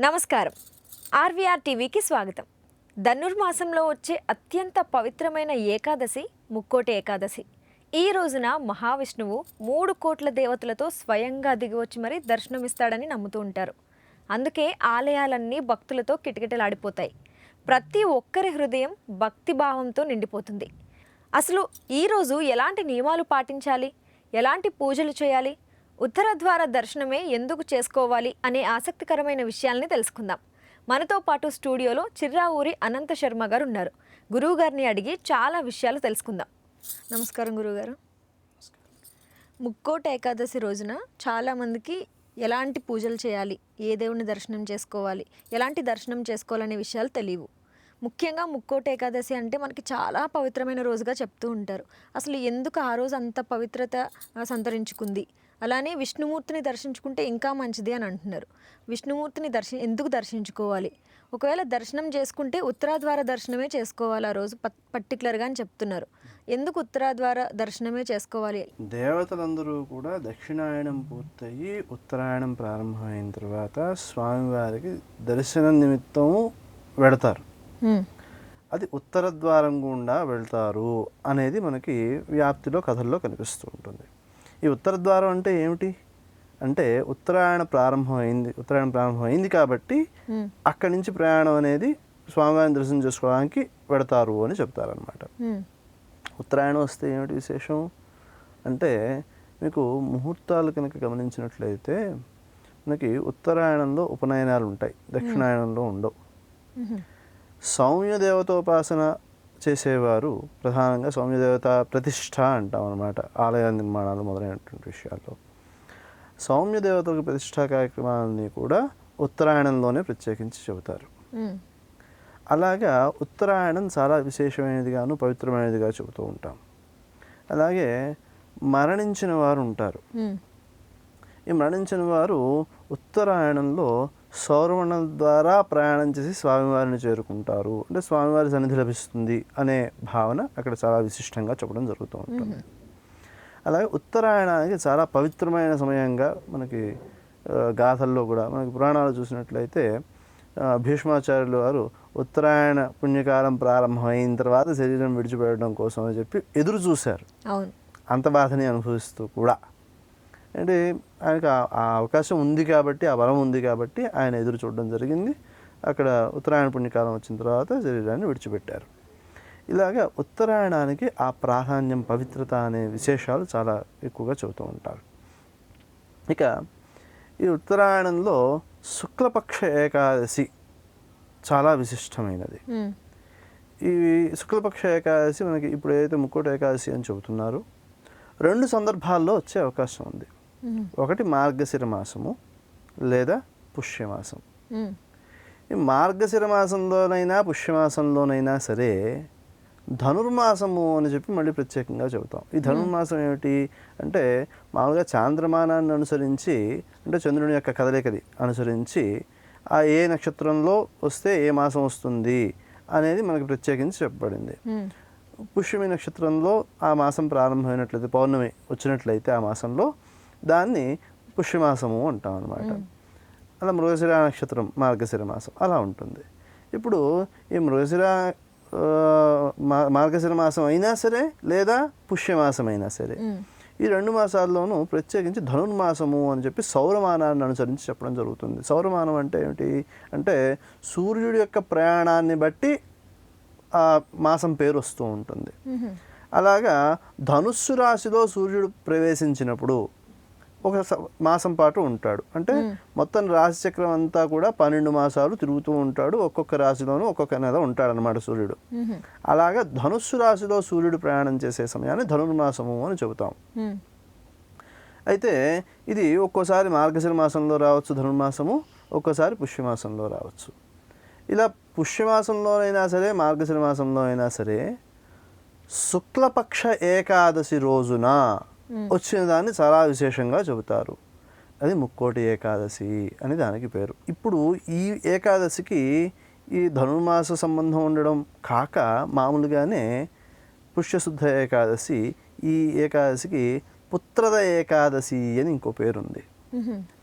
నమస్కారం. ఆర్వీఆర్ టీవీకి స్వాగతం. ధనుర్మాసంలో వచ్చే అత్యంత పవిత్రమైన ఏకాదశి ముక్కోటి ఏకాదశి. ఈ రోజున మహావిష్ణువు మూడు కోట్ల దేవతలతో స్వయంగా దిగివచ్చి మరీ దర్శనమిస్తాడని నమ్ముతూ ఉంటారు. అందుకే ఆలయాలన్నీ భక్తులతో కిటకిటలాడిపోతాయి. ప్రతి ఒక్కరి హృదయం భక్తి భావంతో నిండిపోతుంది. అసలు ఈరోజు ఎలాంటి నియమాలు పాటించాలి? ఎలాంటి పూజలు చేయాలి? ఉత్తర ద్వార దర్శనమే ఎందుకు చేసుకోవాలి అనే ఆసక్తికరమైన విషయాల్ని తెలుసుకుందాం. మనతో పాటు స్టూడియోలో చిర్రావూరి అనంత శర్మ గారు ఉన్నారు గురువు గారిని అడిగి చాలా విషయాలు తెలుసుకుందాం. నమస్కారం గురువుగారు ముక్కోట ఏకాదశి రోజున చాలామందికి ఎలాంటి పూజలు చేయాలి ఏ దేవుని దర్శనం చేసుకోవాలి ఎలాంటి దర్శనం చేసుకోవాలనే విషయాలు తెలియవు. ముఖ్యంగా ముక్కోట ఏకాదశి అంటే మనకి చాలా పవిత్రమైన రోజుగా చెప్తూ ఉంటారు. అసలు ఎందుకు ఆ రోజు అంత పవిత్రత సంతరించుకుంది? అలానే విష్ణుమూర్తిని దర్శించుకుంటే ఇంకా మంచిది అని అంటున్నారు. విష్ణుమూర్తిని దర్శి ఎందుకు దర్శించుకోవాలి? ఒకవేళ దర్శనం చేసుకుంటే ఉత్తరాద్వార దర్శనమే చేసుకోవాలి ఆ రోజు పర్టికులర్గా అని చెప్తున్నారు. ఎందుకు ఉత్తరాద్వార దర్శనమే చేసుకోవాలి? దేవతలందరూ కూడా దక్షిణాయనం పూర్తయి ఉత్తరాయణం ప్రారంభమైన తర్వాత స్వామివారికి దర్శనం నిమిత్తం వెడతారు. అది ఉత్తర ద్వారం గుండా వెళ్తారు అనేది మనకి వ్యాప్తిలో కథల్లో కనిపిస్తూ ఉంటుంది. ఈ ఉత్తర ద్వారం అంటే ఏమిటి అంటే ఉత్తరాయణ ప్రారంభం అయింది ఉత్తరాయణ ప్రారంభం అయింది కాబట్టి. అక్కడి నుంచి ప్రయాణం అనేది స్వామివారిని దర్శనం చేసుకోవడానికి వెడతారు అని చెప్తారనమాట. ఉత్తరాయణం వస్తే ఏమిటి విశేషం అంటే మీకు ముహూర్తాలు కనుక గమనించినట్లయితే మనకి ఉత్తరాయణంలో ఉపనయనాలు ఉంటాయి దక్షిణాయనంలో ఉండవు. సౌమ్య దేవతోపాసన చేసేవారు ప్రధానంగా సౌమ్య దేవత ప్రతిష్ఠ అంటాం అనమాట ఆలయ నిర్మాణాలు మొదలైనటువంటి విషయాల్లో. సౌమ్య దేవతలకు ప్రతిష్ఠా కార్యక్రమాలని కూడా ఉత్తరాయణంలోనే ప్రత్యేకించి చెబుతారు. అలాగా ఉత్తరాయణం చాలా విశేషమైనదిగాను పవిత్రమైనదిగా చెబుతూ ఉంటాం. అలాగే మరణించిన వారు ఉంటారు. ఈ మరణించిన వారు ఉత్తరాయణంలో సౌరమణం ద్వారా ప్రయాణం చేసి స్వామివారిని చేరుకుంటారు. అంటే స్వామివారి సన్నిధి లభిస్తుంది అనే భావన అక్కడ చాలా విశిష్టంగా చెప్పడం జరుగుతూ ఉంటుంది. అలాగే ఉత్తరాయణానికి చాలా పవిత్రమైన సమయంగా మనకి గాథల్లో కూడా మనకి పురాణాలు చూసినట్లయితే భీష్మాచార్యులు వారు ఉత్తరాయణ పుణ్యకాలం ప్రారంభమైన తర్వాత శరీరం విడిచిపెట్టడం కోసం అని చెప్పి ఎదురు చూశారు. అంత బాధని అనుభవిస్తూ కూడా అంటే ఆయనకు ఆ- అవకాశం ఉంది కాబట్టి ఆ బలం ఉంది కాబట్టి ఆయన ఎదురు చూడడం జరిగింది. అక్కడ ఉత్తరాయణ పుణ్యకాలం వచ్చిన తర్వాత శరీరాన్ని విడిచిపెట్టారు. ఇలాగా ఉత్తరాయణానికి ఆ ప్రాధాన్యం పవిత్రత అనే విశేషాలు చాలా ఎక్కువగా చెబుతూ ఉంటారు. ఇక ఈ ఉత్తరాయణంలో శుక్లపక్ష ఏకాదశి చాలా విశిష్టమైనది. ఈ శుక్లపక్ష ఏకాదశి మనకి ఇప్పుడు ఏదైతే ముక్కోటి ఏకాదశి అని చెబుతున్నారు. రెండు సందర్భాల్లో వచ్చే అవకాశం ఉంది. ఒకటి మార్గశిర మాసము లేదా పుష్యమాసం. మార్గశిర మాసంలోనైనా పుష్యమాసంలోనైనా సరే ధనుర్మాసము అని చెప్పి మళ్ళీ ప్రత్యేకంగా చెబుతాం. ఈ ధనుర్మాసం ఏమిటి అంటే మామూలుగా చాంద్రమానాన్ని అనుసరించి అంటే చంద్రుని యొక్క కదలికది అనుసరించి ఆ ఏ నక్షత్రంలో వస్తే ఏ మాసం వస్తుంది అనేది మనకి ప్రత్యేకించి చెప్పబడింది. పుష్యమి నక్షత్రంలో ఆ మాసం ప్రారంభమైనట్లయితే పౌర్ణమి వచ్చినట్లయితే ఆ మాసంలో దాన్ని పుష్యమాసము అంటాం అనమాట అలా మృగశిర నక్షత్రం మార్గశిర మాసం అలా ఉంటుంది. ఇప్పుడు ఈ మృగశిర మార్గశిర మాసం అయినా సరే లేదా పుష్యమాసం అయినా సరే. ఈ రెండు మాసాల్లోనూ ప్రత్యేకించి ధనుర్మాసము అని చెప్పి సౌరమానాన్ని అనుసరించి చెప్పడం జరుగుతుంది. సౌరమానం అంటే ఏమిటి? అంటే సూర్యుడి యొక్క ప్రయాణాన్ని బట్టి ఆ మాసం పేరు వస్తూ ఉంటుంది. అలాగా ధనుస్సు రాశిలో సూర్యుడు ప్రవేశించినప్పుడు ఒక మాసం పాటు ఉంటాడు. అంటే మొత్తం రాశి చక్రం అంతా కూడా పన్నెండు మాసాలు తిరుగుతూ ఉంటాడు. ఒక్కొక్క రాశిలోనూ ఒక్కొక్క నెల ఉంటాడు అనమాట సూర్యుడు. అలాగా ధనుస్సు రాశిలో సూర్యుడు ప్రయాణం చేసే సమయాన్ని ధనుర్మాసము అని చెబుతాం. అయితే ఇది ఒక్కోసారి మార్గశిర మాసంలో రావచ్చు ధనుర్మాసము ఒక్కోసారి పుష్యమాసంలో రావచ్చు. ఇలా పుష్యమాసంలోనైనా సరే మార్గశిర మాసంలో అయినా సరే శుక్లపక్ష ఏకాదశి రోజున వచ్చిన దాన్ని చాలా విశేషంగా చెబుతారు. అది ముక్కోటి ఏకాదశి అని దానికి పేరు. ఇప్పుడు ఈ ఏకాదశికి ఈ ధనుర్మాస సంబంధం ఉండడం కాక మామూలుగానే పుష్యశుద్ధ ఏకాదశి ఈ ఏకాదశికి పుత్రద ఏకాదశి అని ఇంకో పేరుంది.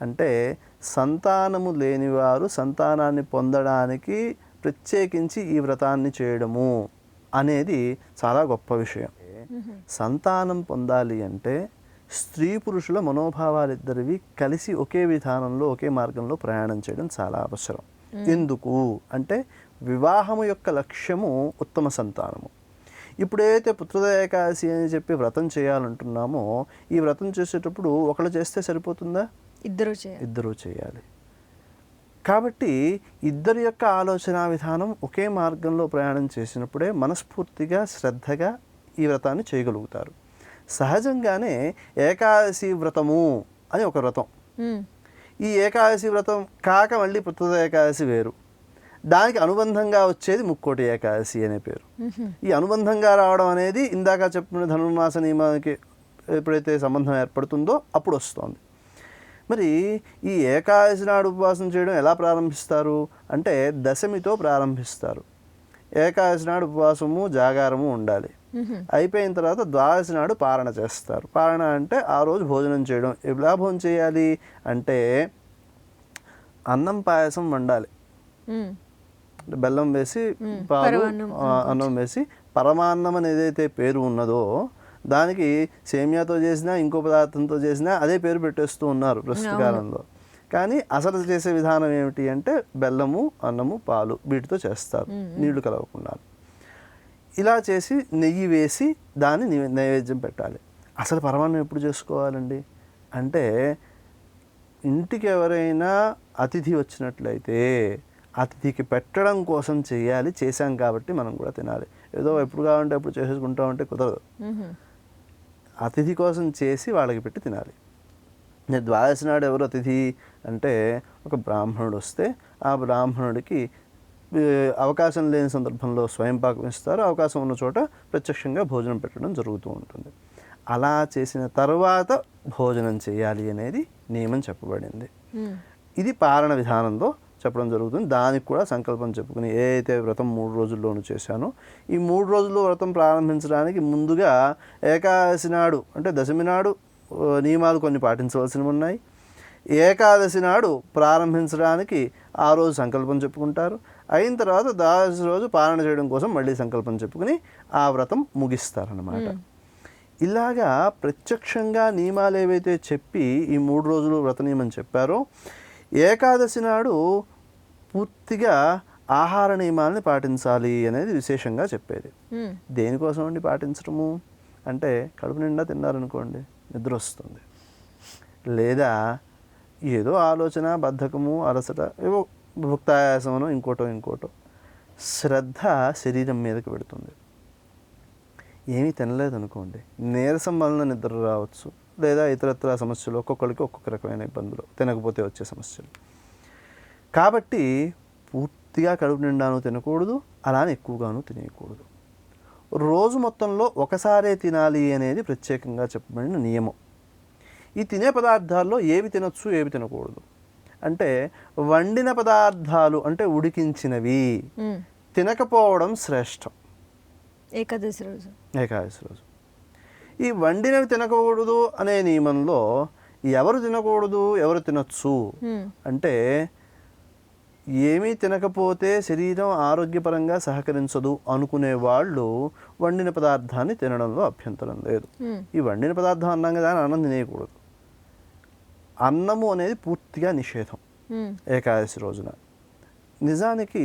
అంటే సంతానము లేనివారు సంతానాన్ని పొందడానికి ప్రత్యేకించి ఈ వ్రతాన్ని చేయడము అనేది చాలా గొప్ప విషయం. సంతానం పొందాలి అంటే స్త్రీ పురుషుల మనోభావాలిద్దరివి కలిసి ఒకే విధానంలో ఒకే మార్గంలో ప్రయాణం చేయడం చాలా అవసరం. ఎందుకు? అంటే వివాహము యొక్క లక్ష్యము ఉత్తమ సంతానము. ఇప్పుడైతే పుత్రద ఏకాదశి అని చెప్పి వ్రతం చేయాలంటున్నామో ఈ వ్రతం చేసేటప్పుడు ఒకళ్ళు చేస్తే సరిపోతుందా? ఇద్దరు చేయాలి. ఇద్దరూ చేయాలి. కాబట్టి ఇద్దరి యొక్క ఆలోచన విధానం ఒకే మార్గంలో ప్రయాణం చేసినప్పుడే మనస్ఫూర్తిగా శ్రద్ధగా ఈ వ్రతాన్ని చేయగలుగుతారు. సహజంగానే ఏకాదశి వ్రతము అని ఒక వ్రతం. ఈ ఏకాదశి వ్రతం కాక మళ్ళీ పుత్రద ఏకాదశి వేరు. దానికి అనుబంధంగా వచ్చేది ముక్కోటి ఏకాదశి అనే పేరు. ఈ అనుబంధంగా రావడం అనేది ఇందాక చెప్పిన ధనుర్మాస నియమానికి ఎప్పుడైతే సంబంధం ఏర్పడుతుందో అప్పుడు వస్తుంది. మరి ఈ ఏకాదశి నాడు ఉపవాసం చేయడం ఎలా ప్రారంభిస్తారు? అంటే దశమితో ప్రారంభిస్తారు. ఏకాదశి నాడు ఉపవాసము జాగారము ఉండాలి. అయిపోయిన తర్వాత ద్వాదశి నాడు పారణ చేస్తారు. పారణ అంటే ఆ రోజు భోజనం చేయడం. ఎలా భోజనం చేయాలి అంటే అన్నం పాయసం వండాలి. బెల్లం వేసి. పాలు అన్నం వేసి పరమాన్నం అని ఏదైతే పేరు ఉన్నదో దానికి సేమియాతో చేసినా ఇంకో పదార్థంతో చేసినా అదే పేరు పెట్టేస్తూ ఉన్నారు ప్రస్తుత. కాలంలో. కానీ అసలు చేసే విధానం ఏమిటి అంటే బెల్లము అన్నము పాలు వీటితో చేస్తారు. నీళ్ళు కలవకుండా. ఇలా చేసి నెయ్యి వేసి దాన్ని నివే- నైవేద్యం పెట్టాలి. అసలు పరమాన్నం ఎప్పుడు చేసుకోవాలండి? అంటే ఇంటికి ఎవరైనా అతిథి వచ్చినట్లయితే అతిథికి పెట్టడం కోసం చేయాలి చేశాం కాబట్టి మనం కూడా తినాలి. ఏదో ఎప్పుడు కావాలంటే ఎప్పుడు చేసేసుకుంటామంటే కుదరదు. మ్మ్. అతిథి కోసం చేసి వాళ్ళకి పెట్టి తినాలి. నేను ద్వాదశి నాడు ఎవరు అతిథి అంటే ఒక బ్రాహ్మణుడు వస్తే ఆ బ్రాహ్మణుడికి అవకాశం లేని సందర్భంలో స్వయం పాకం ఇస్తారు అవకాశం ఉన్న చోట ప్రత్యక్షంగా భోజనం పెట్టడం జరుగుతూ ఉంటుంది. అలా చేసిన తర్వాత భోజనం చేయాలి అనేది నియమం చెప్పబడింది. ఇది పాలన విధానంలో చెప్పడం జరుగుతుంది. దానికి కూడా సంకల్పం చెప్పుకుని ఏ అయితే వ్రతం మూడు రోజుల్లోనూ చేశానో ఈ మూడు రోజుల్లో వ్రతం ప్రారంభించడానికి ముందుగా ఏకాదశి నాడు అంటే దశమి నాడు నియమాలు కొన్ని పాటించవలసినవి ఉన్నాయి. ఏకాదశి నాడు ప్రారంభించడానికి ఆ రోజు సంకల్పం చెప్పుకుంటారు. అయిన తర్వాత ద్వాదశి రోజు పాలన చేయడం కోసం మళ్ళీ సంకల్పం చెప్పుకుని ఆ వ్రతం ముగిస్తారన్నమాట. ఇలాగా ప్రత్యక్షంగా నియమాలు ఏవైతే చెప్పి ఈ మూడు రోజులు వ్రత నియమం చెప్పారో ఏకాదశి నాడు పూర్తిగా ఆహార నియమాల్ని పాటించాలి అనేది విశేషంగా చెప్పేది. దేనికోసం అండి పాటించడము? అంటే కడుపు నిండా తిన్నారనుకోండి నిద్ర వస్తుంది. లేదా ఏదో ఆలోచన బద్ధకము అలసట ఏవో భుక్తాయాసమను ఇంకోటో ఇంకోటో శ్రద్ధ శరీరం మీదకి పెడుతుంది. ఏమీ తినలేదనుకోండి. నీరసం వలన నిద్ర రావచ్చు. లేదా ఇతరత్ర సమస్యలు ఒక్కొక్కరికి ఒక్కొక్క రకమైన ఇబ్బందులు తినకపోతే వచ్చే సమస్యలు. కాబట్టి పూర్తిగా కడుపు నిండాను తినకూడదు అలానే ఎక్కువగాను తినేయకూడదు. రోజు మొత్తంలో ఒకసారే తినాలి అనేది ప్రత్యేకంగా చెప్పబడిన నియమం. ఈ తినే పదార్థాల్లో ఏవి తినొచ్చు ఏవి తినకూడదు. అంటే వండిన పదార్థాలు అంటే ఉడికించినవి. తినకపోవడం శ్రేష్టం ఏకాదశి రోజు ఏకాదశి రోజు ఈ వండినవి తినకూడదు అనే నియమంలో ఎవరు తినకూడదు ఎవరు తినొచ్చు. అంటే ఏమీ తినకపోతే శరీరం ఆరోగ్యపరంగా సహకరించదు అనుకునే వాళ్ళు వండిన పదార్థాన్ని తినడంలో అభ్యంతరం లేదు. ఈ వండిన పదార్థం అన్నాం కదా అని అన్నం తినేయకూడదు అన్నము అనేది పూర్తిగా నిషేధం. ఏకాదశి రోజున నిజానికి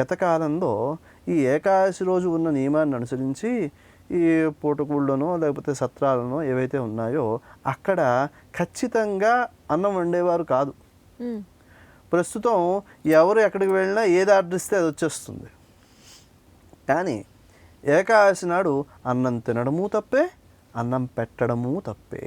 గత కాలంలో ఈ ఏకాదశి రోజు ఉన్న నియమాన్ని అనుసరించి ఈ పూటకూళ్ళనో లేకపోతే సత్రాలనో ఏవైతే ఉన్నాయో అక్కడ ఖచ్చితంగా అన్నం వండేవారు కాదు. ప్రస్తుతం ఎవరు ఎక్కడికి వెళ్ళినా ఏది ఆర్డర్ ఇస్తే అది వచ్చేస్తుంది కానీ ఏకాదశి నాడు అన్నం తినడము తప్పే అన్నం పెట్టడము తప్పే.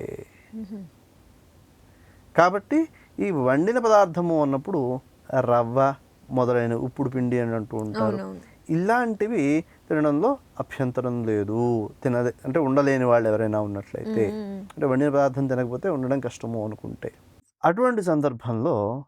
కాబట్టి ఈ వండిన పదార్థము అన్నప్పుడు రవ్వ మొదలైన ఉప్పుడు పిండి అని అంటూ ఉంటారు. ఇలాంటివి తినడంలో అభ్యంతరం లేదు. తినలే అంటే ఉండలేని వాళ్ళు ఎవరైనా ఉన్నట్లయితే. అంటే వండిన పదార్థం తినకపోతే ఉండడం కష్టము అనుకుంటే. అటువంటి సందర్భంలో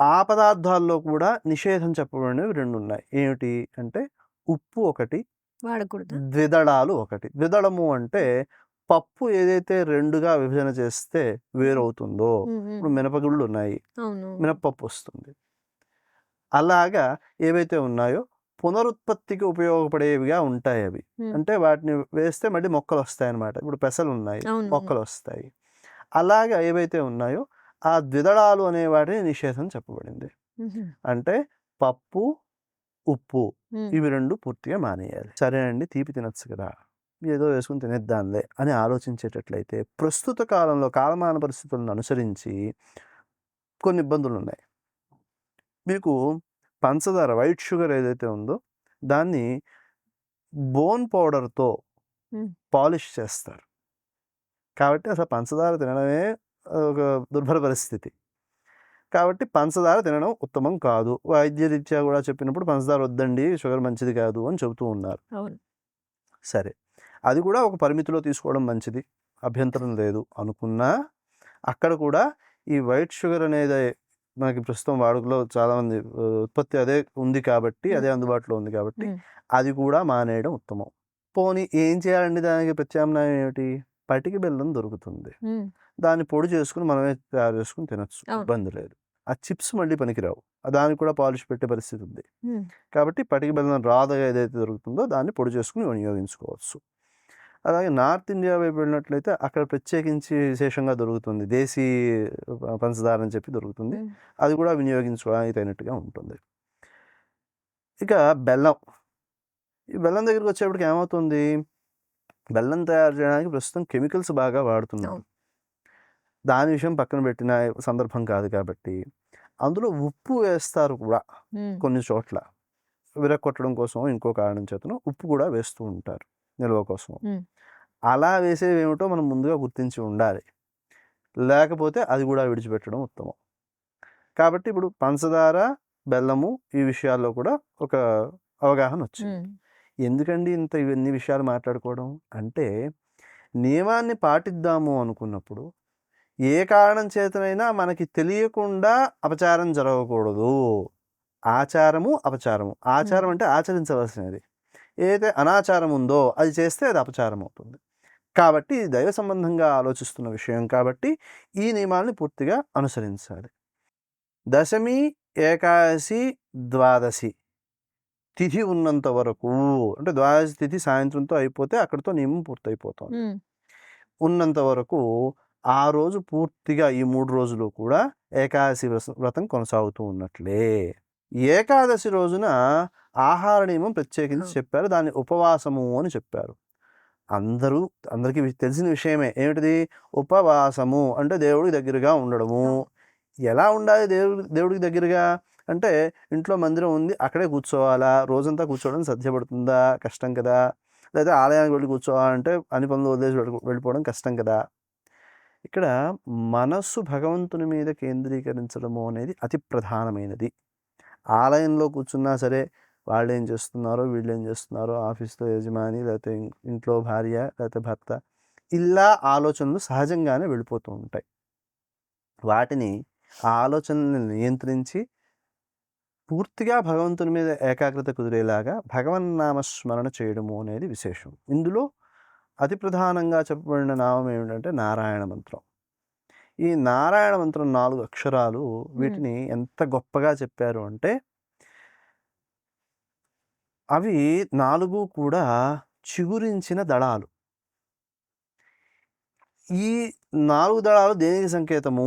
ఆ పదార్థాల్లో కూడా నిషేధం చెప్పబడినవి రెండు ఉన్నాయి. ఏమిటి అంటే ఉప్పు ఒకటి వాడకూడదు. ద్విదళాలు ఒకటి. ద్విదళము అంటే పప్పు ఏదైతే రెండుగా విభజన చేస్తే వేరవుతుందో. ఇప్పుడు మినపగుళ్ళు ఉన్నాయి అవును మినప్పప్పు వస్తుంది అలాగా ఏవైతే ఉన్నాయో పునరుత్పత్తికి ఉపయోగపడేవిగా ఉంటాయి అవి. అంటే వాటిని వేస్తే మళ్ళీ మొక్కలు వస్తాయి అన్నమాట ఇప్పుడు పెసలు ఉన్నాయి మొక్కలు వస్తాయి అలాగా ఏవైతే ఉన్నాయో ఆ ద్విదళాలు అనే వాటిని నిషేధం చెప్పబడింది. అంటే పప్పు ఉప్పు. ఇవి రెండు పూర్తిగా మానేయాలి. సరే అండి తీపి తినచ్చు కదా. ఏదో వేసుకుని తినేద్దాంలే అని ఆలోచించేటట్లయితే ప్రస్తుత కాలంలో కాలమాన పరిస్థితులను అనుసరించి కొన్ని ఇబ్బందులు ఉన్నాయి మీకు పంచదార వైట్ షుగర్ ఏదైతే ఉందో దాన్ని బోన్ పౌడర్తో. పాలిష్ చేస్తారు. కాబట్టి అసలు పంచదార తినడమే ఒక దుర్భర పరిస్థితి. కాబట్టి పంచదార తినడం ఉత్తమం కాదు. వైద్యరీత్యా కూడా చెప్పినప్పుడు పంచదార వద్దండి షుగర్ మంచిది కాదు అని చెబుతూ ఉన్నారు. సరే. అది కూడా ఒక పరిమితిలో తీసుకోవడం మంచిది. అభ్యంతరం లేదు అనుకున్నా అక్కడ కూడా ఈ వైట్ షుగర్ అనేది మనకి ప్రస్తుతం వాడుకలో చాలామంది ఉత్పత్తి అదే ఉంది కాబట్టి అదే అందుబాటులో ఉంది కాబట్టి. అది కూడా మానేయడం ఉత్తమం. పోనీ ఏం చేయాలండి దానికి ప్రత్యామ్నాయం ఏమిటి? పటికి బెల్లం దొరుకుతుంది. దాన్ని పొడి చేసుకుని మనమే తయారు చేసుకుని తినచ్చు. ఇబ్బంది లేదు. ఆ చిప్స్ మళ్ళీ పనికిరావు. దానికి కూడా పాలిష్ పెట్టే పరిస్థితి ఉంది. కాబట్టి పటిక బెల్లం రాధగా ఏదైతే దొరుకుతుందో దాన్ని పొడి చేసుకుని వినియోగించుకోవచ్చు. అలాగే నార్త్ ఇండియా వైపు వెళ్ళినట్లయితే అక్కడ ప్రత్యేకించి విశేషంగా దొరుకుతుంది. దేశీ పంచదార అని చెప్పి దొరుకుతుంది. అది కూడా వినియోగించుకోవడానికి తగినట్టుగా ఉంటుంది. ఇక బెల్లం. ఈ బెల్లం దగ్గరికి వచ్చేప్పటికి ఏమవుతుంది? బెల్లం తయారు చేయడానికి ప్రస్తుతం కెమికల్స్ బాగా వాడుతున్నాం. దాని విషయం పక్కన పెట్టిన సందర్భం కాదు కాబట్టి. అందులో ఉప్పు వేస్తారు కూడా. కొన్ని చోట్ల. విరగొట్టడం కోసం ఇంకో కారణం చేతను ఉప్పు కూడా వేస్తూ ఉంటారు. నిల్వ కోసం. అలా వేసేవి ఏమిటో మనం ముందుగా గుర్తించి ఉండాలి. లేకపోతే అది కూడా విడిచిపెట్టడం ఉత్తమం. కాబట్టి ఇప్పుడు పంచదార బెల్లము ఈ విషయాల్లో కూడా ఒక అవగాహన వచ్చింది. ఎందుకండి ఇంత ఇవన్నీ విషయాలు మాట్లాడుకోవడం? అంటే నియమాన్ని పాటిద్దాము అనుకున్నప్పుడు ఏ కారణం చేతనైనా మనకి తెలియకుండా అపచారం జరగకూడదు. ఆచారము అపచారము. ఆచారం అంటే ఆచరించవలసినది. ఏదైతే అనాచారం ఉందో అది చేస్తే అది అపచారం అవుతుంది కాబట్టి ఇది దైవ సంబంధంగా ఆలోచిస్తున్న విషయం కాబట్టి ఈ నియమాల్ని పూర్తిగా అనుసరించాలి. దశమి ఏకాదశి ద్వాదశి తిథి ఉన్నంత వరకు అంటే ద్వాదశి తిథి సాయంత్రంతో అయిపోతే అక్కడితో నియమం పూర్తయిపోతుంది. ఉన్నంత వరకు ఆ రోజు పూర్తిగా ఈ మూడు రోజులు కూడా ఏకాదశి వ్రతం కొనసాగుతూ ఉన్నట్లే. ఏకాదశి రోజున ఆహార నియమం ప్రత్యేకించి. చెప్పారు. దాన్ని ఉపవాసము అని చెప్పారు. అందరూ అందరికీ తెలిసిన విషయమే. ఏమిటిది? ఉపవాసము అంటే దేవుడికి దగ్గరగా ఉండడము. ఎలా ఉండాలి దేవుడి దేవుడికి దగ్గరగా? అంటే ఇంట్లో మందిరం ఉంది అక్కడే కూర్చోవాలా? రోజంతా కూర్చోవడం సాధ్యపడుతుందా? కష్టం కదా. లేదా ఆలయానికి వెళ్ళి కూర్చోవాలంటే అన్ని పనులు వదిలేసి వెళ్ళి- వెళ్ళిపోవడం కష్టం కదా. ఇక్కడ మనస్సు భగవంతుని మీద కేంద్రీకరించడము అనేది అతి ప్రధానమైనది. ఆలయంలో కూర్చున్నా సరే వాళ్ళు ఏం చేస్తున్నారో వీళ్ళు ఏం చేస్తున్నారో ఆఫీస్లో యజమాని లేకపోతే ఇంట్లో భార్య లేకపోతే భర్త ఇలా ఆలోచనలు సహజంగానే వెళ్ళిపోతూ ఉంటాయి. వాటిని ఆ ఆలోచనల్ని నియంత్రించి పూర్తిగా భగవంతుని మీద ఏకాగ్రత కుదిరేలాగా భగవన్నామ స్మరణ చేయడము అనేది విశేషం. ఇందులో అతి ప్రధానంగా చెప్పబడిన నామం ఏమిటంటే నారాయణ మంత్రం. ఈ నారాయణ మంత్రం నాలుగు అక్షరాలు వీటిని ఎంత గొప్పగా చెప్పారు అంటే అవి నాలుగు కూడా చిగురించిన దళాలు. ఈ నాలుగు దళాలు దేనికి సంకేతము?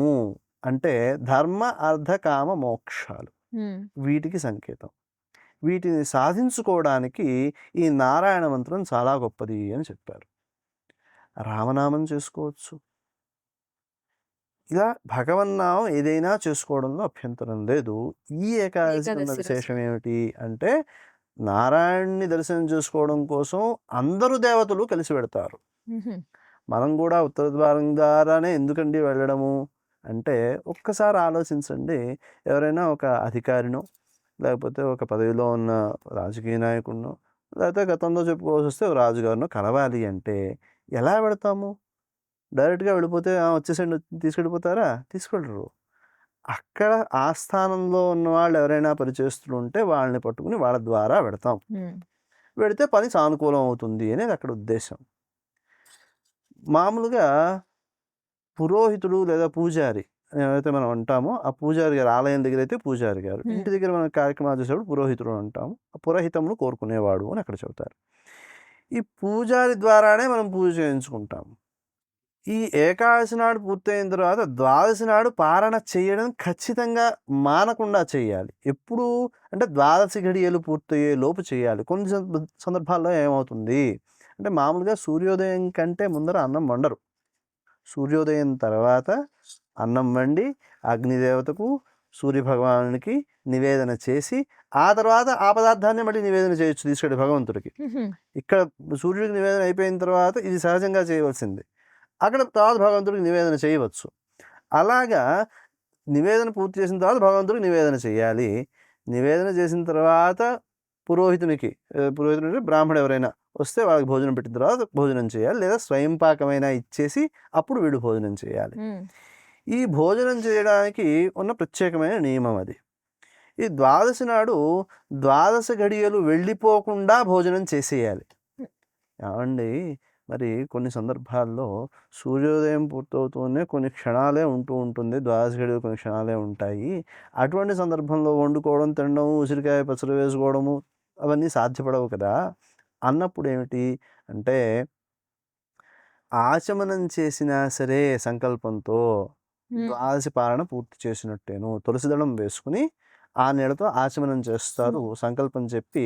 అంటే ధర్మ అర్థ కామ మోక్షాలు. వీటికి సంకేతం. వీటిని సాధించుకోవడానికి ఈ నారాయణ మంత్రం చాలా గొప్పది అని చెప్పారు. రామనామం చేసుకోవచ్చు. ఇలా భగవన్నామం ఏదైనా చేసుకోవడంలో అభ్యంతరం లేదు. ఈ ఏకాదశి. విశేషం ఏమిటి అంటే నారాయణ్ణి దర్శనం చేసుకోవడం కోసం అందరూ దేవతలు కలిసి పెడతారు. మనం కూడా ఉత్తర ద్వారం ద్వారానే ఎందుకండి వెళ్ళడము? అంటే ఒక్కసారి ఆలోచించండి. ఎవరైనా ఒక అధికారినో లేకపోతే ఒక పదవిలో ఉన్న రాజకీయ నాయకుడినో లేకపోతే గతంలో చెప్పుకోవాల్సి వస్తే రాజుగారినో కలవాలి అంటే ఎలా పెడతాము డైరెక్ట్గా వెళ్ళిపోతే "ఆ, వచ్చేసండి తీసుకెళ్ళిపోతారా? తీసుకెళ్ళరు. అక్కడ ఆ స్థానంలో ఉన్న వాళ్ళు ఎవరైనా పరిచయస్తులు ఉంటే వాళ్ళని పట్టుకుని వాళ్ళ ద్వారా పెడతాం. పెడితే పని సానుకూలం అవుతుంది అనేది అక్కడ ఉద్దేశం. మామూలుగా పురోహితుడు లేదా పూజారి ఏవైతే మనం అంటామో ఆ పూజారి గారు ఆలయం దగ్గర అయితే పూజారి గారు. ఇంటి దగ్గర మనం కార్యక్రమాలు చేసేప్పుడు పురోహితుడు అంటాము ఆ పురోహితమును కోరుకునేవాడు అని అక్కడ చెబుతారు. ఈ పూజారి ద్వారానే మనం పూజ చేయించుకుంటాము ఈ ఏకాదశి నాడు పూర్తయిన తర్వాత ద్వాదశి నాడు పారణ చేయడం ఖచ్చితంగా మానకుండా చేయాలి. ఎప్పుడు అంటే ద్వాదశి ఘడియలు పూర్తయ్యే లోపు చేయాలి. కొన్ని సంద- సందర్భాల్లో ఏమవుతుంది? అంటే మామూలుగా సూర్యోదయం కంటే ముందర అన్నం వండరు. సూర్యోదయం తర్వాత అన్నం వండి అగ్నిదేవతకు సూర్యభగవానునికి నివేదన చేసి ఆ తర్వాత ఆ పదార్థాన్ని మళ్ళీ నివేదన చేయొచ్చు తీసుకెళ్ళి భగవంతుడికి. ఇక్కడ సూర్యుడికి నివేదన అయిపోయిన తర్వాత ఇది సహజంగా చేయవలసింది. అక్కడ తర్వాత భగవంతుడికి నివేదన చేయవచ్చు. అలాగా నివేదన పూర్తి చేసిన తర్వాత భగవంతుడికి నివేదన చేయాలి. నివేదన చేసిన తర్వాత పురోహితునికి అంటే బ్రాహ్మడు ఎవరైనా వస్తే వాళ్ళకి భోజనం పెట్టిన తర్వాత భోజనం చేయాలి. లేదా స్వయం పాకమైనా ఇచ్చేసి అప్పుడు వీడు భోజనం చేయాలి. ఈ భోజనం చేయడానికి ఉన్న ప్రత్యేకమైన నియమం అది. ఈ ద్వాదశి నాడు ద్వాదశ గడియలు వెళ్ళిపోకుండా భోజనం చేసేయాలి. ఏమండి? మరి కొన్ని సందర్భాల్లో సూర్యోదయం పూర్తవుతూనే కొన్ని క్షణాలే ఉంటూ ఉంటుంది. ద్వాదశ గడియలు కొన్ని క్షణాలే ఉంటాయి. అటువంటి సందర్భంలో వండుకోవడం తినడం ఉసిరికాయ పచ్చడి వేసుకోవడము అవన్నీ సాధ్యపడవు కదా! అన్నప్పుడు ఏమిటి అంటే ఆచమనం చేసినా సరే సంకల్పంతో. ద్వాదశి పాలన పూర్తి చేసినట్టేను. తులసి దళం వేసుకుని ఆ నీడతో ఆచమనం చేస్తారు. సంకల్పం చెప్పి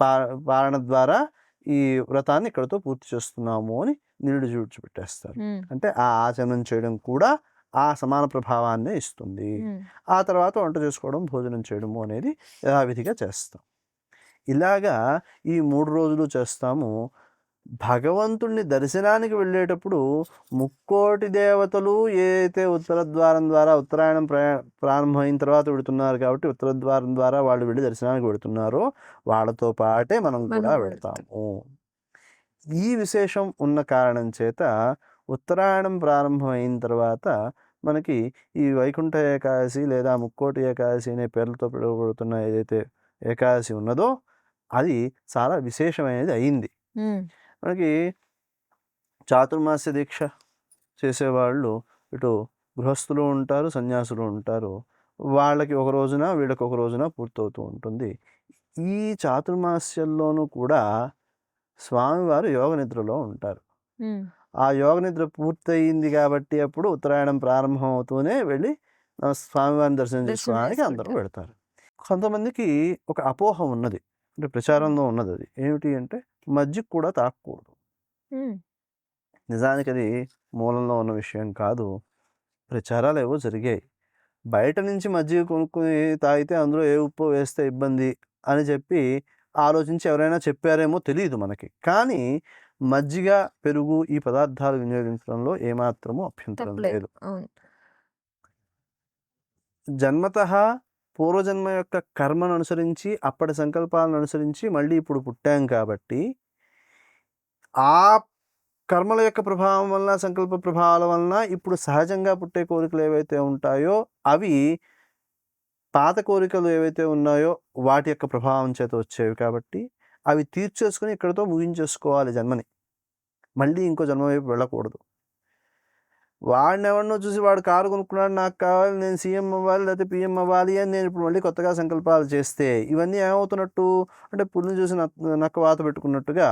పా పాలన ద్వారా ఈ వ్రతాన్ని ఇక్కడతో పూర్తి చేస్తున్నాము అని నీళ్ళు చూడ్చిపెట్టేస్తారు. అంటే ఆ ఆచమనం చేయడం కూడా ఆ సమాన ప్రభావాన్నే ఇస్తుంది. ఆ తర్వాత వంట చేసుకోవడం భోజనం చేయడము అనేది యథావిధిగా చేస్తాం ఇలాగా ఈ మూడు రోజులు చేస్తాము భగవంతుణ్ణి దర్శనానికి వెళ్ళేటప్పుడు ముక్కోటి దేవతలు ఏదైతే ఉత్తర ద్వారం ద్వారా ఉత్తరాయణం ప్రయా ప్రారంభమైన తర్వాత వెళుతున్నారు కాబట్టి ఉత్తర ద్వారం ద్వారా వాళ్ళు వెళ్ళి దర్శనానికి వెళుతున్నారో వాళ్ళతో పాటే మనం కూడా వెళ్తాం. వెళ్తాము ఈ విశేషం ఉన్న కారణం చేత ఉత్తరాయణం ప్రారంభమైన తర్వాత మనకి ఈ వైకుంఠ ఏకాదశి లేదా ముక్కోటి ఏకాదశి అనే పేర్లతో పిలువబడుతున్న ఏదైతే ఏకాదశి ఉన్నదో అది చాలా విశేషమైనది అయింది. మనకి చాతుర్మాస్య దీక్ష చేసేవాళ్ళు ఇటు గృహస్థులు ఉంటారు సన్యాసులు ఉంటారు. వాళ్ళకి ఒక రోజున వీళ్ళకి ఒక రోజున పూర్తవుతూ ఉంటుంది. ఈ చాతుర్మాస్యంలోనూ కూడా స్వామివారు యోగ నిద్రలో ఉంటారు. ఆ యోగ నిద్ర పూర్తయింది కాబట్టి అప్పుడు ఉత్తరాయణం ప్రారంభం అవుతూనే వెళ్ళి స్వామివారిని దర్శనం చేసుకోవడానికి అందరూ. వెళ్తారు. కొంతమందికి ఒక అపోహ ఉన్నది. అంటే ప్రచారంలో ఉన్నది అది. ఏమిటి అంటే మజ్జిగ కూడా తాగకూడదు మ్మ్. నిజానికి అది మూలంలో ఉన్న విషయం కాదు. ప్రచారాలు ఏవో జరిగాయి. బయట నుంచి మజ్జిగ కొనుక్కొని తాగితే అందులో ఏ ఉప్పు వేస్తే ఇబ్బంది అని చెప్పి ఆలోచించి ఎవరైనా చెప్పారేమో తెలియదు మనకి. కానీ మజ్జిగ పెరుగు ఈ పదార్థాలు వినియోగించడంలో ఏమాత్రము అభ్యంతరం లేదు. జన్మత పూర్వజన్మ యొక్క కర్మను అనుసరించి అప్పటి సంకల్పాలను అనుసరించి మళ్ళీ ఇప్పుడు పుట్టాం కాబట్టి ఆ కర్మల యొక్క ప్రభావం వలన సంకల్ప ప్రభావాల వలన ఇప్పుడు సహజంగా పుట్టే కోరికలు ఏవైతే ఉంటాయో అవి పాత కోరికలు ఏవైతే ఉన్నాయో వాటి యొక్క ప్రభావం చేత వచ్చేవి కాబట్టి అవి తీర్చేసుకుని ఇక్కడితో ముగించేసుకోవాలి జన్మని. మళ్ళీ ఇంకో జన్మ వైపు వెళ్ళకూడదు. వాడిని ఎవరినో చూసి వాడు కారు కొనుక్కున్నాడు నాకు కావాలి నేను సీఎం అవ్వాలి లేకపోతే పిఎం అవ్వాలి అని నేను ఇప్పుడు మళ్ళీ కొత్తగా సంకల్పాలు చేస్తే ఇవన్నీ ఏమవుతున్నట్టు? అంటే పుల్లిని చూసి నక్క వాత పెట్టుకున్నట్టుగా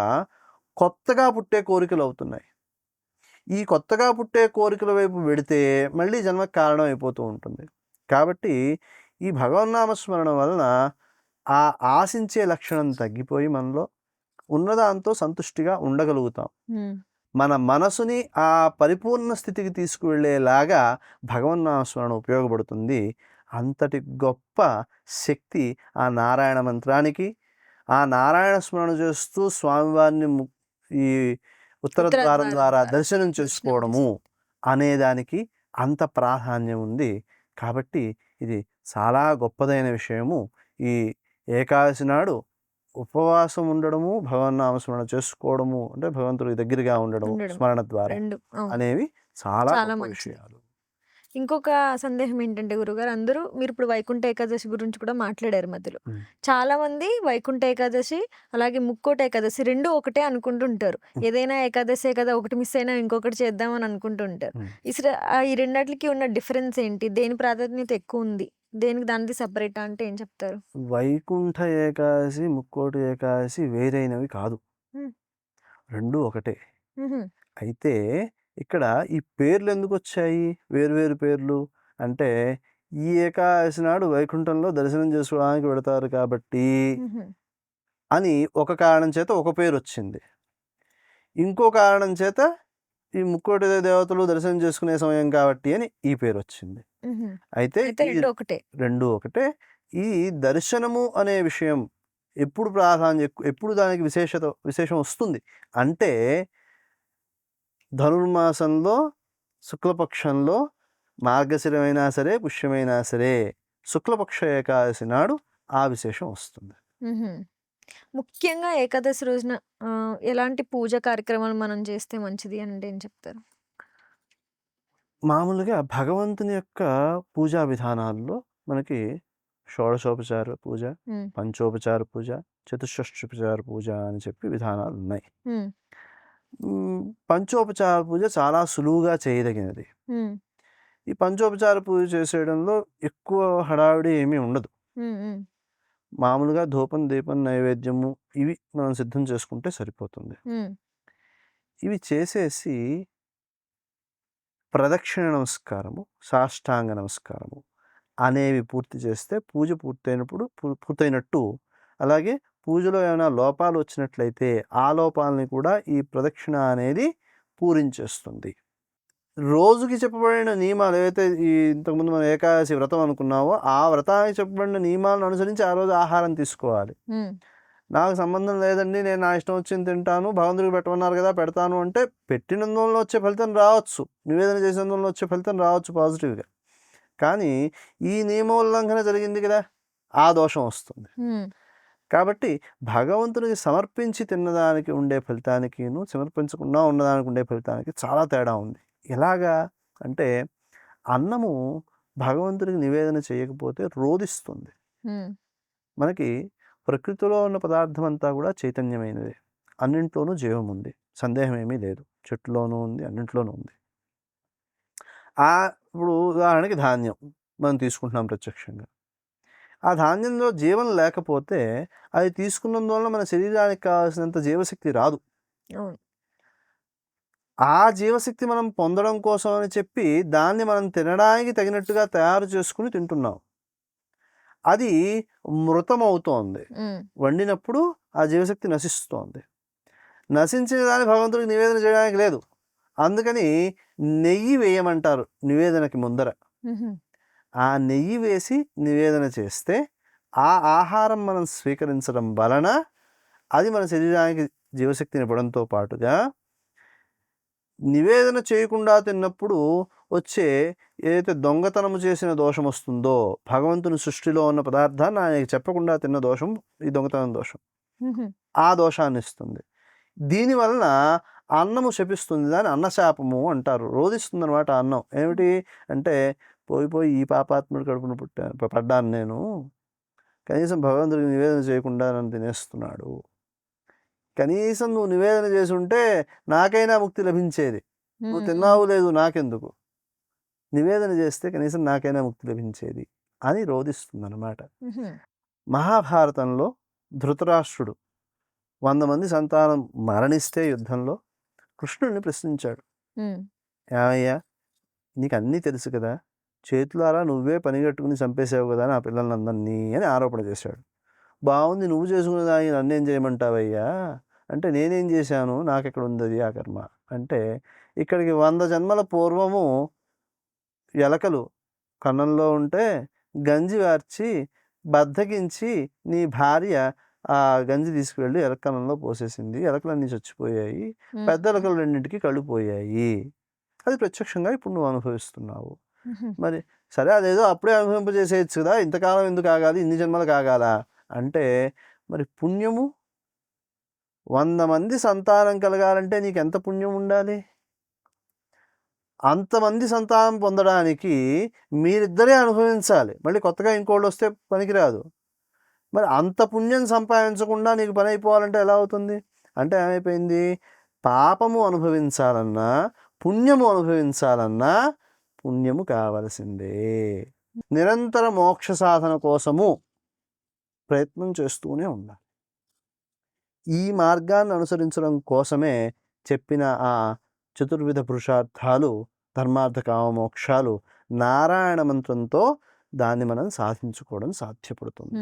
కొత్తగా పుట్టే కోరికలు అవుతున్నాయి. ఈ కొత్తగా పుట్టే కోరికల వైపు వెడితే మళ్ళీ జన్మకు కారణం అయిపోతూ ఉంటుంది. కాబట్టి ఈ భగవన్నామస్మరణ వలన ఆ ఆశించే లక్షణం తగ్గిపోయి మనలో ఉన్నదాంతో సంతుష్టిగా ఉండగలుగుతాం. మన మనసుని ఆ పరిపూర్ణ స్థితికి తీసుకువెళ్ళేలాగా భగవన్నామస్మరణ ఉపయోగపడుతుంది. అంతటి గొప్ప శక్తి ఆ నారాయణ మంత్రానికి. ఆ నారాయణ స్మరణ చేస్తూ స్వామివారిని ఈ ఉత్తర ద్వారా ద్వారా దర్శనం చేసుకోవడము అనేదానికి అంత ప్రాధాన్యం ఉంది. కాబట్టి ఇది చాలా గొప్పదైన విషయము. ఈ ఏకాదశి నాడు ఉపవాసం ఉండడము భగవన్నామస్మరణ చేసుకోవడము అంటే భగవంతుడికి దగ్గరగా ఉండడము ఉండడం. స్మరణ ద్వారా అనేవి చాలా. విషయాలు. ఇంకొక సందేహం ఏంటంటే గురుగారు అందరూ మీరు ఇప్పుడు వైకుంఠ ఏకాదశి గురించి కూడా మాట్లాడారు మధ్యలో. చాలా మంది వైకుంఠ ఏకాదశి అలాగే ముక్కోటి ఏకాదశి రెండు ఒకటే అనుకుంటుంటారు. ఏదైనా ఏకాదశే కదా ఒకటి మిస్ అయినా ఇంకొకటి చేద్దామని అనుకుంటుంటారు. ఈ రెండిట్లకి ఉన్న డిఫరెన్స్ ఏంటి? దేని ప్రాధాన్యత ఎక్కువ ఉంది? దేనికి దానిది సపరేట్ అంటే ఏం చెప్తారు వైకుంఠ ఏకాదశి ముక్కోటి ఏకాదశి వేరైనవి కాదు. రెండు ఒకటే. అయితే ఇక్కడ ఈ పేర్లు ఎందుకు వచ్చాయి వేరు వేరు పేర్లు అంటే ఈ ఏకాదశి నాడు వైకుంఠంలో దర్శనం చేసుకోవడానికి పెడతారు కాబట్టి. అని ఒక కారణం చేత ఒక పేరు వచ్చింది ఇంకో కారణం చేత ఈ ముక్కోటి దేవతలు దర్శనం చేసుకునే సమయం కాబట్టి అని ఈ పేరు వచ్చింది. అయితే ఒకటే రెండు ఒకటే. ఈ దర్శనము అనే విషయం ఎప్పుడు ప్రాధాన్యం ఎప్పుడు దానికి విశేషత విశేషం వస్తుంది? అంటే ధనుర్మాసంలో శుక్లపక్షంలో మార్గశిరమైనా సరే పుష్యమైనా సరే శుక్లపక్ష ఏకాదశి నాడు ఆ విశేషం వస్తుంది. ముఖ్యంగా ఏకాదశి రోజున ఆ, ఎలాంటి పూజ కార్యక్రమాలు మనం చేస్తే మంచిది అని అంటే ఏం చెప్తారు మామూలుగా భగవంతుని యొక్క పూజా విధానాల్లో మనకి షోడశోపచార పూజ. పంచోపచార పూజ చతుషష్ఠోపచార పూజ అని చెప్పి విధానాలు ఉన్నాయి. మ్, పంచోపచార పూజ చాలా సులువుగా చేయదగినది. ఈ పంచోపచార పూజ చేసేయడంలో ఎక్కువ హడావిడి ఏమీ ఉండదు. మామూలుగా ధూపం దీపం నైవేద్యము ఇవి మనం సిద్ధం చేసుకుంటే సరిపోతుంది. ఇవి చేసేసి ప్రదక్షిణ నమస్కారము సాష్టాంగ నమస్కారము అనేవి పూర్తి చేస్తే పూజ పూర్తయినప్పుడు పూర్తయినట్టు అలాగే పూజలో ఏమైనా లోపాలు వచ్చినట్లయితే ఆ లోపాలని కూడా ఈ ప్రదక్షిణ అనేది పూరించేస్తుంది రోజుకి చెప్పబడిన నియమాలు ఏవైతే ఈ ఇంతకుముందు మనం ఏకాదశి వ్రతం అనుకున్నామో ఆ వ్రతానికి చెప్పబడిన నియమాలను అనుసరించి ఆ రోజు ఆహారం తీసుకోవాలి. నాకు సంబంధం లేదండి నేను నా ఇష్టం వచ్చింది తింటాను భగవంతుడికి పెట్టమన్నారు కదా పెడతాను అంటే పెట్టినందువల్ల వచ్చే ఫలితం రావచ్చు. నివేదన చేసినందువల్ల వచ్చే ఫలితం రావచ్చు పాజిటివ్గా. కానీ ఈ నియమోల్లంఘన జరిగింది కదా ఆ దోషం వస్తుంది. కాబట్టి భగవంతునికి సమర్పించి తిన్నదానికి ఉండే ఫలితానికిను సమర్పించకుండా ఉన్నదానికి ఉండే ఫలితానికి చాలా తేడా ఉంది. ఎలాగా అంటే అన్నము భగవంతుడికి నివేదన చేయకపోతే రోధిస్తుంది. మనకి ప్రకృతిలో ఉన్న పదార్థం అంతా కూడా చైతన్యమైనది. అన్నింట్లోనూ జీవం ఉంది. సందేహం ఏమీ లేదు. చెట్టులోనూ ఉంది అన్నింట్లోనూ ఉంది. ఆ ఇప్పుడు ఉదాహరణకి ధాన్యం. మనం తీసుకుంటున్నాం ప్రత్యక్షంగా. ఆ ధాన్యంలో జీవం లేకపోతే అది తీసుకున్నందువల్ల మన శరీరానికి కావాల్సినంత జీవశక్తి రాదు. ఆ జీవశక్తి మనం పొందడం కోసం అని చెప్పి దాన్ని మనం తినడానికి తగినట్టుగా తయారు చేసుకుని తింటున్నాం. అది మృతమవుతోంది. వండినప్పుడు ఆ జీవశక్తి నశిస్తోంది. నశించిన దాన్ని భగవంతుడికి నివేదన చేయడానికి లేదు. అందుకని నెయ్యి వేయమంటారు నివేదనకి ముందర. ఆ నెయ్యి వేసి నివేదన చేస్తే ఆ ఆహారం మనం స్వీకరించడం వలన అది మన శరీరానికి జీవశక్తిని ఇవ్వడంతో పాటుగా నివేదన చేయకుండా తిన్నప్పుడు వచ్చే ఏదైతే దొంగతనము చేసిన దోషం వస్తుందో భగవంతుని సృష్టిలో ఉన్న పదార్థాన్ని ఆయనకి చెప్పకుండా తిన్న దోషం ఈ దొంగతనం దోషం. ఆ దోషాన్ని ఇస్తుంది. దీనివలన అన్నము శపిస్తుంది దాని అన్నశాపము అంటారు. రోధిస్తుంది అనమాట అన్నం. ఏమిటి అంటే పోయి పోయి ఈ పాపాత్ముడి కడుపున పుట్టా ప- పడ్డాను నేను. కనీసం భగవంతుడికి నివేదన చేయకుండా నన్ను తినేస్తున్నాడు. కనీసం నువ్వు నివేదన చేసి ఉంటే నాకైనా ముక్తి లభించేది నువ్వు. తిన్నావు లేదు నాకెందుకు నివేదన చేస్తే కనీసం నాకైనా ముక్తి లభించేది అని రోధిస్తుంది అనమాట మ్హూ. మహాభారతంలో ధృతరాష్ట్రుడు వంద మంది సంతానం మరణిస్తే యుద్ధంలో కృష్ణుడిని ప్రశ్నించాడు. ఏమయ్యా నీకు అన్నీ తెలుసు కదా చేతులారా నువ్వే పనిగట్టుకుని చంపేసావు కదా నా పిల్లలందరినీ అని ఆరోపణ చేశాడు బాగుంది నువ్వు చేసుకునే దానికి నన్నేం చేయమంటావయ్యా? అంటే నేనేం చేశాను? నాకెక్కడ ఉంది అది ఆ కర్మ. అంటే ఇక్కడికి వంద జన్మల పూర్వము ఎలకలు కన్నంలో ఉంటే గంజి వార్చి బద్దకించి నీ భార్య ఆ గంజి తీసుకువెళ్ళి ఎలకనంలో పోసేసింది. ఎలకలన్నీ చచ్చిపోయాయి. పెద్ద ఎలకలు రెండింటికి కళ్ళు పోయాయి అది ప్రత్యక్షంగా ఇప్పుడు నువ్వు అనుభవిస్తున్నావు. మరి సరే అదేదో అప్పుడే అనుభవింపజేసేయచ్చు కదా. ఇంతకాలం ఎందుకు ఆగాలి? ఇన్ని జన్మలు కాగాలా అంటే మరి పుణ్యము? వంద మంది సంతానం కలగాలంటే నీకు ఎంత పుణ్యం ఉండాలి? అంతమంది సంతానం పొందడానికి మీరిద్దరే అనుభవించాలి. మళ్ళీ కొత్తగా ఇంకోళ్ళు వస్తే పనికిరాదు. మరి అంత పుణ్యం సంపాదించకుండా నీకు పని అయిపోవాలంటే ఎలా అవుతుంది? అంటే ఏమైపోయింది? పాపము అనుభవించాలన్నా పుణ్యము అనుభవించాలన్నా పుణ్యము కావలసిందే. నిరంతర మోక్ష సాధన కోసము ప్రయత్నం చేస్తూనే ఉండాలి. ఈ మార్గాన్ని అనుసరించడం కోసమే చెప్పిన ఆ చతుర్విధ పురుషార్థాలు ధర్మార్థ కామ మోక్షాలు నారాయణ మంత్రంతో దాన్ని మనం సాధించుకోవడం సాధ్యపడుతుంది.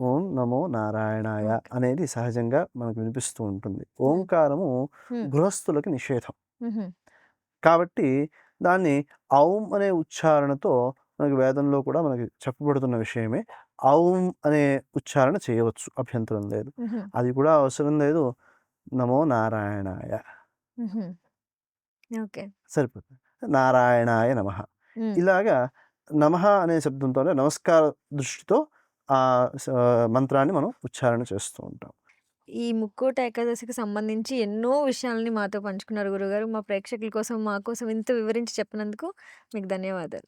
ఓం నమో నారాయణాయ. అనేది సహజంగా మనకు వినిపిస్తూ ఉంటుంది. ఓంకారము. గృహస్థులకి నిషేధం. కాబట్టి దాన్ని ఔం అనే ఉచ్చారణతో మనకి వేదంలో కూడా మనకి చెప్పబడుతున్న విషయమే. ఔం అనే ఉచ్చారణ చేయవచ్చు. అభ్యంతరం లేదు. అది కూడా అవసరం లేదు. నమో నారాయణాయ. ఓకే. సరిపోతుంది. నారాయణాయ నమ. ఇలాగా నమః అనే శబ్దంతోనే నమస్కార దృష్టితో ఆ మంత్రాన్ని మనం ఉచ్చారణ చేస్తూ ఉంటాం. ఈ ముక్కోట ఏకాదశికి సంబంధించి ఎన్నో విషయాలని మాతో పంచుకున్నారు గురుగారు. మా ప్రేక్షకుల కోసం మా కోసం ఇంత వివరించి చెప్పినందుకు మీకు ధన్యవాదాలు.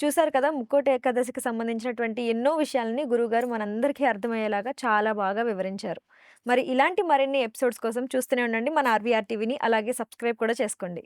చూసారు కదా! ముక్కోటి ఏకాదశికి సంబంధించినటువంటి ఎన్నో విషయాలని గురువుగారు మనందరికీ అర్థమయ్యేలాగా చాలా బాగా వివరించారు. మరి ఇలాంటి మరిన్ని ఎపిసోడ్స్ కోసం చూస్తూనే ఉండండి. మన ఆర్వీఆర్ టీవీని అలాగే సబ్స్క్రైబ్ కూడా చేసుకోండి.